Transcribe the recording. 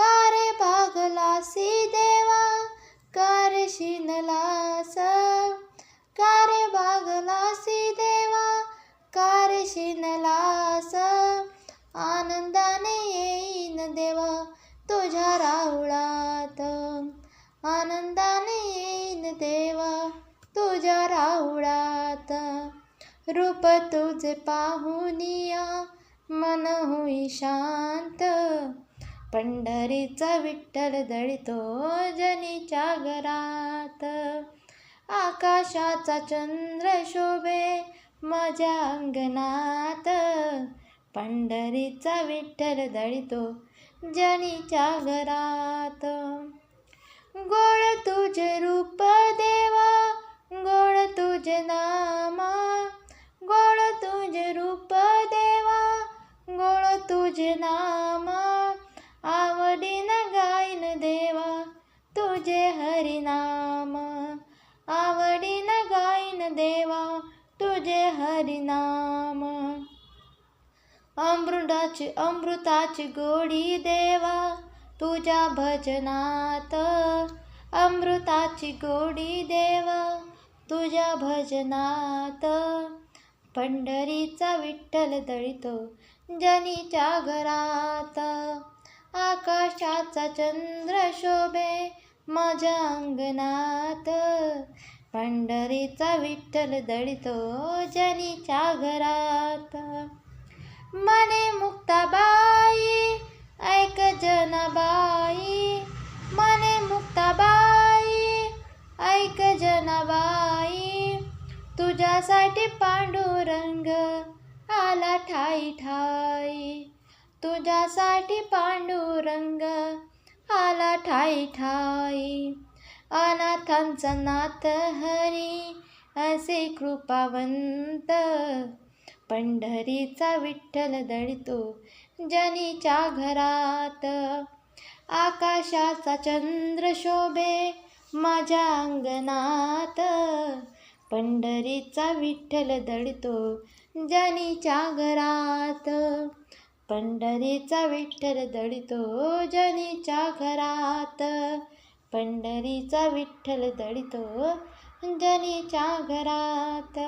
कारे भागलासी देवा कारे शिनलास. कारे भागलासी देवा कारे शिनलास. आनंदाने येईन देवा तुझ्या राहुळात. आनंदाने येईन देवा तुझ्या राहुळात. रूप तुझे पाहुनिया मन होई शांत. पंढरीचा विठ्ठल दळितो जनीच्या घरात. आकाशाचा चंद्र शोभे माझ्या अंगणात. पंढरीचा विठ्ठल दळितो जनीच्या घरात. गोळ तुझे रूप देवा गोळ तुझे नामा. गोळ तुझे रूप देवा गोळ तुझे नामा. आवडीन गायन देवा तुझे हरिनाम. अमृताची अमृताची गोडी देवा तुझ्या भजनात. अमृताची गोडी देवा तुझ्या भजनात. पंढरीचा विठ्ठल दळितो जनीच्या घरात. आकाशाचा चंद्र शोभे माझ्या अंगणात. पंढरीचा विठ्ठल दळितो जनीच्या घरात. मने मुक्ताबाई ऐक जनाबाई. मने मुक्ताबाई ऐक जनाबाई. तुझ्यासाठी पांडुरंग आला ठाई ठाई तुझ्यासाठी पांडुरंग आला ठाई ठाई अनाथांचा नाथ हरी असे कृपावंत. पंढरीचा विठ्ठल दळितो जनीच्या घरात. आकाशाचा चंद्र शोभे माझ्या अंगणात. पंढरीचा विठ्ठल दळितो जनीच्या घरात. पंढरीचा विठ्ठल दळितो जनीच्या घरात. पंढरीचा विठ्ठल दळितो अंजनीच्या घरात.